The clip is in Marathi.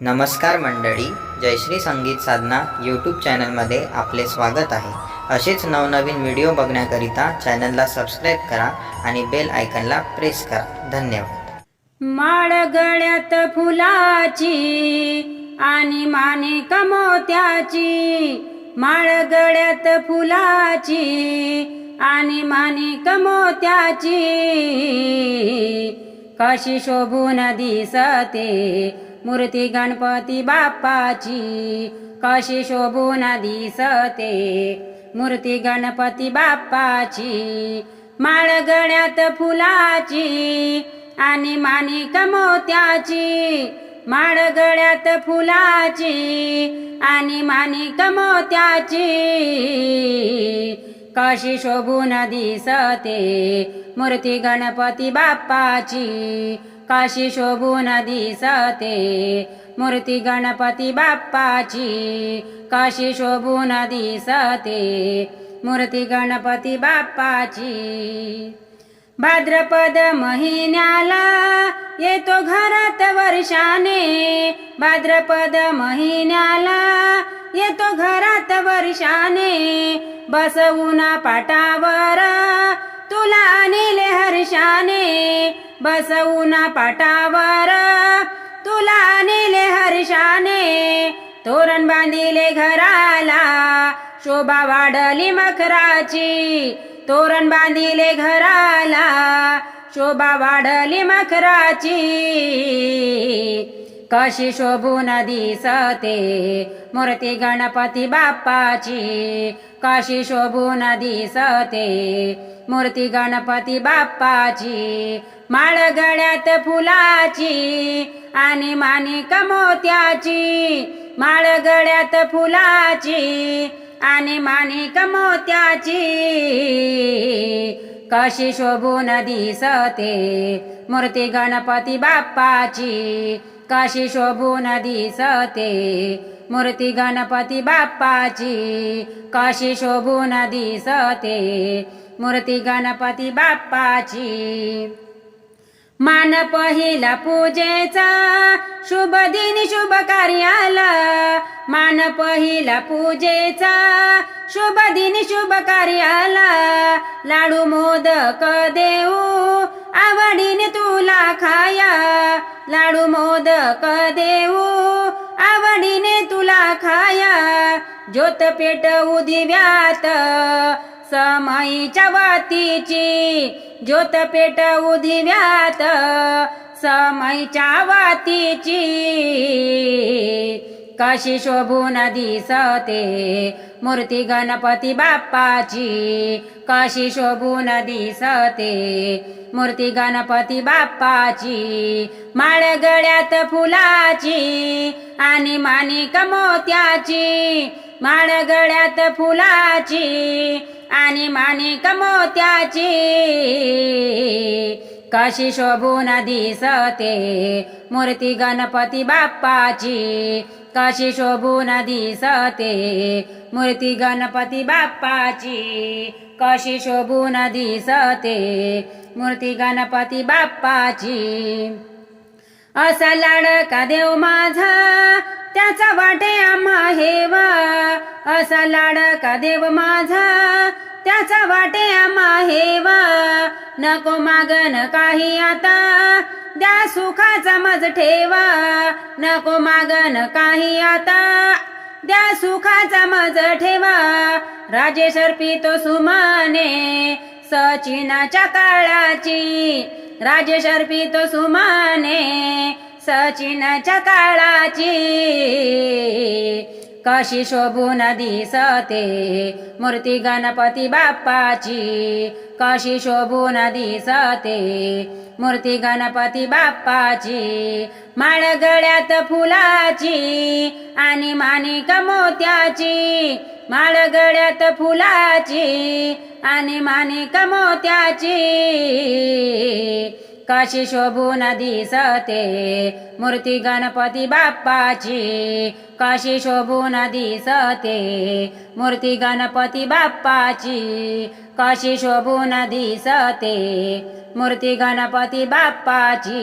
नमस्कार मंडळी जयश्री संगीत साधना यूट्यूब चॅनलमध्ये आपले स्वागत आहे. असेच नवनवीन व्हिडिओ बघण्याकरिता चॅनलला सबस्क्राईब करा आणि बेल आयकनला प्रेस करा. धन्यवाद. माळ गळ्यात फुलाची आणि माने कमोत्याची माळ गळ्यात फुलाची आणि माने कमोत्याची. कशी शोभून दिसते मूर्ती गणपती बाप्पाची. कशी शोभून दिसते. मूर्ती गणपती बाप्पाची. माळ गळ्यात फुलाची आणि माणिक मोत्याची. माळ गळ्यात फुलाची आणि माणिक मोत्याची. कशी शोभून दिसते. मूर्ती गणपती बाप्पाची. काशी शोभून दिसते मूर्ती गणपती बाप्पाची. काशी शोभून दिसते मूर्ती गणपती बाप्पाची. भाद्रपद महिन्याला येतो घरात वर्षाने. भाद्रपद महिन्याला येतो घरात वर्षाने. बसवून पाटावर तुला आणले हर्षाने. बसवून पाटावर. तुला नेले हर्षाने तोरण बांधिले घराला. शोभा वाढली मखराची तोरण बांधिले घराला. शोभा वाढली मखराची. कशी शोभून दिसते मूर्ती गणपती बाप्पाची. कशी शोभून दिसते मूर्ती गणपती बाप्पाची. माळ गळ्यात फुलाची आणि मानिक मोत्याची. माळ गळ्यात फुलाची आणि मानिक मोत्याची. कशी शोभून दिसते मूर्ती गणपती बाप्पाची. कशी शोभून दिसते मूर्ती गणपती बाप्पाची. कशी शोभून दिसते मूर्ती गणपती बाप्पाची. मान पहिला पूजेचा शुभ दिन शुभ कार्याला. मान पहिला पूजेचा शुभ दिन शुभ कार्याला. लाडू मोदक देऊ आवडीने तुला खाया. लाडू मोदक देऊ आवडीने तुला खाया. ज्योत पेट उदिव्यात समाईच्या वातीची ज्योत पेट उदिव्यात. समाईच्या वातीची कशी शोभून दिसते मूर्ती गणपती बाप्पाची. कशी शोभून दिसते मूर्ती गणपती बाप्पाची. माळ गळ्यात फुलाची आणि माणिक मोत्याची. माळ गळ्यात फुलाची आणि माणिक मोत्याची. कशी शोभून दिसते मूर्ती गणपती बाप्पाची. कशी शोभून दिसते मूर्ती गणपती बाप्पाची. कशी शोभून दिसते मूर्ती गणपती बाप्पाची. असा लाडका देव माझा त्याचा वाटे आम्हा हेवा. असा लाडका देव माझा. त्याचा वाटे आम्हा हेवा. नको मागन काही आता. द्या सुखाचा मज ठेवा. नको मागन काही आता. द्या सुखाचा मज ठेवा. राजेश तो सुमाने सचिनाच्या काळाची. राजेश तो सुमाने सचिन काळाची. कशी शोभून दिसते मूर्ती गणपती बाप्पाची. कशी शोभून दिसते मूर्ती गणपती बाप्पाची. माळ गळ्यात फुलाची आणि माणिक मोत्याची. माळ गळ्यात फुलाची आणि माणिक मोत्याची. कशी शोभून दिसते मूर्ती गणपती बाप्पाची. कशी शोभून दिसते मूर्ती गणपती बाप्पाची. कशी शोभून दिसते मूर्ती गणपती बाप्पाची.